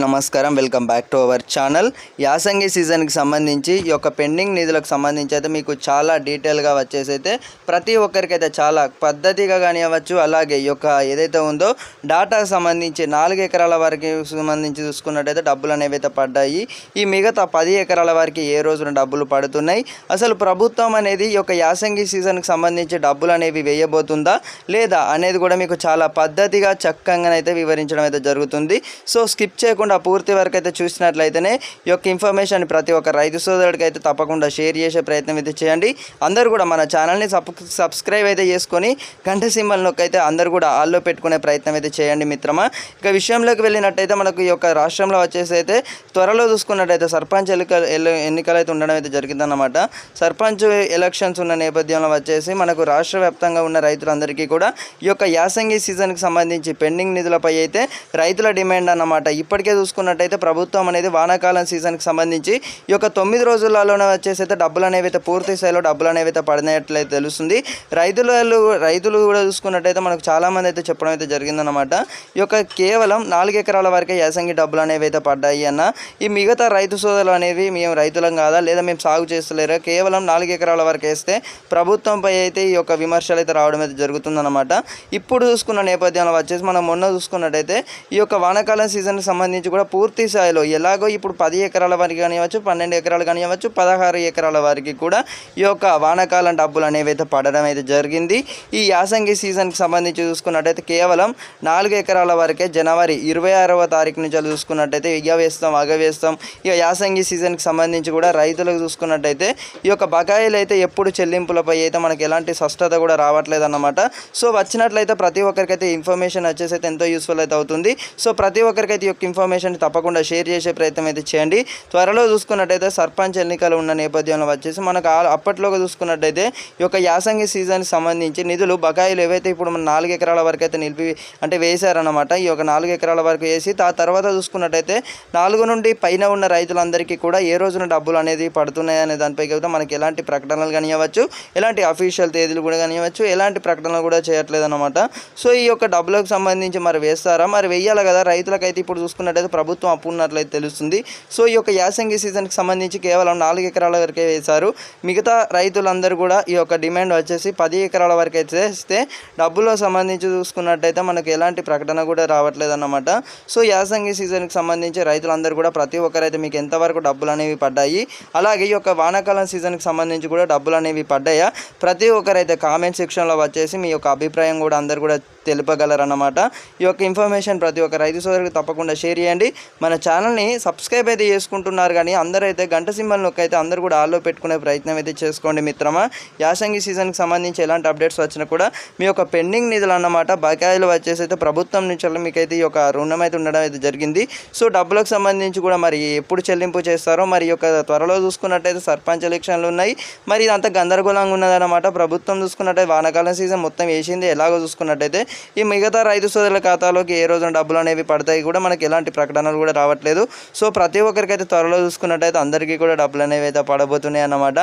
నమస్కారం. Welcome back to our channel. యాసంగి సీజన్కి సంబంధించి ఈ యొక్క పెండింగ్ నిధులకు సంబంధించి అయితే మీకు చాలా డీటెయిల్గా వచ్చేసి అయితే ప్రతి ఒక్కరికైతే చాలా పద్ధతిగా కానివ్వచ్చు అలాగే ఈ యొక్క ఏదైతే ఉందో డాటాకు సంబంధించి నాలుగు ఎకరాల వారికి సంబంధించి చూసుకున్నట్టయితే డబ్బులు అనేవి అయితే పడ్డాయి. ఈ మిగతా పది ఎకరాల వరకు ఏ రోజున డబ్బులు పడుతున్నాయి? అసలు ప్రభుత్వం అనేది ఈ యొక్క యాసంగి సీజన్కి సంబంధించి డబ్బులు అనేవి వేయబోతుందా? లేదా అనేది కూడా మీకు చాలా పద్ధతిగా చక్కగా అయితే వివరించడం అయితే జరుగుతుంది. సో స్కిప్ చేయకుండా పూర్తి వరకు అయితే చూసినట్లయితేనే ఈ యొక్క ఇన్ఫర్మేషన్ ప్రతి ఒక్క రైతు సోదరుడికి అయితే తప్పకుండా షేర్ చేసే ప్రయత్నం అయితే చేయండి. అందరూ కూడా మన ఛానల్ని సబ్ సబ్స్క్రైబ్ అయితే చేసుకొని గంట సింబల్ నొక్కి అయితే అందరూ కూడా ఆల్లో పెట్టుకునే ప్రయత్నం అయితే చేయండి మిత్రమా. ఇక విషయంలోకి వెళ్ళినట్టయితే మనకు ఈ యొక్క రాష్ట్రంలో వచ్చేసి అయితే త్వరలో చూసుకున్నట్టయితే సర్పంచ్ ఎన్నికలు ఎన్నికలు అయితే ఉండడం అయితే జరిగిందన్నమాట. సర్పంచ్ ఎలక్షన్స్ ఉన్న నేపథ్యంలో వచ్చేసి మనకు రాష్ట్ర వ్యాప్తంగా ఉన్న రైతులందరికీ కూడా ఈ యొక్క యాసంగి సీజన్కి సంబంధించి పెండింగ్ నిధులపై అయితే రైతుల డిమాండ్ అన్నమాట. ఇప్పటికే చూసుకున్నట్టయితే ప్రభుత్వం అనేది వానాకాలం సీజన్కి సంబంధించి ఈ యొక్క తొమ్మిది రోజులలోనే వచ్చేసి అయితే డబ్బులు అనేవి అయితే పూర్తి స్థాయిలో డబ్బులు అనేవి అయితే పడినట్లయితే తెలుస్తుంది. రైతులు రైతులు కూడా చూసుకున్నట్టయితే మనకు చాలామంది అయితే చెప్పడం అయితే జరిగిందన్నమాట. ఈ యొక్క కేవలం నాలుగు ఎకరాల వరకే యాసంగి డబ్బులు అనేవి అయితే పడ్డాయి అన్న. ఈ మిగతా రైతు సోదరులు అనేవి మేము రైతులం కాదా లేదా మేము సాగు చేస్తలేరా కేవలం నాలుగు ఎకరాల వరకు వేస్తే ప్రభుత్వంపై అయితే ఈ యొక్క విమర్శలు అయితే రావడం అయితే జరుగుతుందన్నమాట. ఇప్పుడు చూసుకున్న నేపథ్యంలో వచ్చేసి మనం మొన్న చూసుకున్నట్టయితే ఈ యొక్క వానాకాలం సీజన్కి సంబంధించి కూడా పూర్తి స్థాయిలో ఎలాగో ఇప్పుడు పది ఎకరాల వరకు కానివ్వచ్చు పన్నెండు ఎకరాలు కానివ్వచ్చు పదహారు ఎకరాల వరకు కూడా ఈ యొక్క వానాకాలం డబ్బులు అనేవి అయితే పడడం అయితే జరిగింది. ఈ యాసంగి సీజన్కి సంబంధించి చూసుకున్నట్టయితే కేవలం నాలుగు ఎకరాల వరకే జనవరి ఇరవై ఆరవ తారీఖు నుంచి చూసుకున్నట్టయితే ఇగ వేస్తాం అగ వేస్తాం. ఇక యాసంగి సీజన్కి సంబంధించి కూడా రైతులకు చూసుకున్నట్టయితే ఈ యొక్క బకాయిలు అయితే ఎప్పుడు చెల్లింపులపై అయితే మనకి ఎలాంటి స్పష్టత కూడా రావట్లేదు అన్నమాట సో వచ్చినట్లయితే ప్రతి ఒక్కరికైతే ఇన్ఫర్మేషన్ వచ్చేసి అయితే ఎంతో యూస్ఫుల్ అయితే అవుతుంది. సో ప్రతి ఒక్కరికైతే ఈ యొక్క ఇన్ఫర్మేషన్ తప్పకుండా షేర్ చేసే ప్రయత్నం అయితే చేయండి. త్వరలో చూసుకున్నట్టయితే సర్పంచ్ ఎన్నికలు ఉన్న నేపథ్యంలో వచ్చేసి మనకు అప్పట్లో అప్పట్లోగా చూసుకున్నట్టయితే ఈ యొక్క యాసంగి సీజన్కి సంబంధించి నిధులు బకాయిలు ఏవైతే ఇప్పుడు మన నాలుగు ఎకరాల వరకు అయితే నిలిపి అంటే వేశారనమాట ఈ యొక్క నాలుగు ఎకరాల వరకు వేసి ఆ తర్వాత చూసుకున్నట్టయితే నాలుగు నుండి పైన ఉన్న రైతులందరికీ కూడా ఏ రోజున డబ్బులు అనేది పడుతున్నాయి అనే దానిపై కూడా మనకి ఎలాంటి ప్రకటనలు కానివ్వచ్చు ఎలాంటి అఫీషియల్ తేదీలు కూడా కానివ్వచ్చు ఎలాంటి ప్రకటనలు కూడా చేయట్లేదు అనమాట సో ఈ యొక్క డబ్బులకు సంబంధించి మరి వేస్తారా? మరి వెయ్యాలి కదా రైతులకైతే ఇప్పుడు చూసుకున్నట్టయితే ప్రభుత్వం అప్పు ఉన్నట్లయితే తెలుస్తుంది. సో ఈ యొక్క యాసంగి సీజన్కి సంబంధించి కేవలం నాలుగు ఎకరాల వరకే వేశారు. మిగతా రైతులందరూ కూడా ఈ యొక్క డిమాండ్ వచ్చేసి పది ఎకరాల వరకు అయితే ఇస్తే డబ్బులకు సంబంధించి చూసుకున్నట్టయితే మనకు ఎలాంటి ప్రకటన కూడా రావట్లేదు అన్నమాట సో యాసంగి సీజన్కి సంబంధించి రైతులందరూ కూడా ప్రతి ఒక్కరైతే మీకు ఎంతవరకు డబ్బులు అనేవి పడ్డాయి అలాగే ఈ యొక్క వానాకాలం సీజన్కి సంబంధించి కూడా డబ్బులు అనేవి పడ్డాయా? ప్రతి ఒక్కరైతే కామెంట్ సెక్షన్లో వచ్చేసి మీ యొక్క అభిప్రాయం కూడా అందరు కూడా తెలుపగలరన్నమాట. ఈ యొక్క ఇన్ఫర్మేషన్ ప్రతి ఒక్క రైతు సోదరికి తప్పకుండా షేర్ చేయండి. మన ఛానల్ని సబ్స్క్రైబ్ అయితే చేసుకుంటున్నారు కానీ అందరూ అయితే గంట సింబల్ నొక్కి అయితే అందరూ కూడా ఆల్లో పెట్టుకునే ప్రయత్నం అయితే చేసుకోండి మిత్రమా. యాసంగి సీజన్కి సంబంధించి ఎలాంటి అప్డేట్స్ వచ్చినా కూడా మీ యొక్క పెండింగ్ నిధులు అన్నమాట బకాయిలు వచ్చేసి అయితే ప్రభుత్వం నుంచి మీకైతే ఈ యొక్క రుణం అయితే ఉండడం అయితే జరిగింది. సో డబ్బులకు సంబంధించి కూడా మరి ఎప్పుడు చెల్లింపు చేస్తారో మరి యొక్క త్వరలో చూసుకున్నట్టయితే సర్పంచ్ ఎలక్షన్లు ఉన్నాయి. మరి ఇదంతా గందరగోళంగా ఉన్నదన్నమాట. ప్రభుత్వం చూసుకున్నట్టయితే వానాకాలం సీజన్ మొత్తం వేసింది. ఎలాగో చూసుకున్నట్టయితే ఈ మిగతా రైతు సోదరుల ఖాతాలోకి ఏ రోజున డబ్బులు అనేవి పడతాయి కూడా మనకి ఎలాంటి ప్రకటనలు కూడా రావట్లేదు. సో ప్రతి ఒక్కరికైతే త్వరలో చూసుకున్నట్టయితే అందరికీ కూడా డబ్బులు అనేవి అయితే పడబోతున్నాయి అన్నమాట.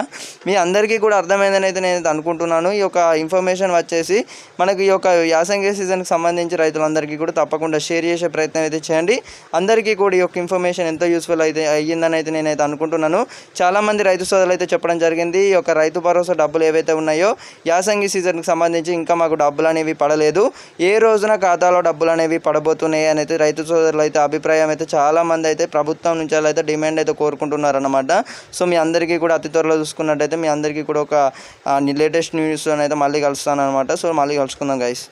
మీ అందరికీ కూడా అర్థమైందని అయితే నేను అయితే అనుకుంటున్నాను. ఈ యొక్క ఇన్ఫర్మేషన్ వచ్చేసి మనకి ఈ యొక్క యాసంగి సీజన్కి సంబంధించి రైతులందరికీ కూడా తప్పకుండా షేర్ చేసే ప్రయత్నం అయితే చేయండి. అందరికీ కూడా ఈ యొక్క ఇన్ఫర్మేషన్ ఎంతో యూస్ఫుల్ అయితే అయ్యిందని అయితే నేనైతే అనుకుంటున్నాను. చాలామంది రైతు సోదరులు అయితే చెప్పడం జరిగింది ఈ యొక్క రైతు భరోసా డబ్బులు ఏవైతే ఉన్నాయో యాసంగి సీజన్కి సంబంధించి ఇంకా మాకు డబ్బులు అనేవి పడలేదు. ఏ రోజున ఖాతాలో డబ్బులు అనేవి పడబోతున్నాయి అని అయితే రైతు సోదరులు అయితే అభిప్రాయం అయితే చాలామంది అయితే ప్రభుత్వం నుంచి అయితే డిమాండ్ అయితే కోరుకుంటున్నారు అనమాట సో మీ అందరికీ కూడా అతి త్వరలో చూసుకున్నట్టయితే మీ అందరికీ కూడా ఒక లేటెస్ట్ న్యూస్ అయితే మళ్ళీ కలుస్తాను అనమాట సో మళ్ళీ కలుసుకుందాం గైస్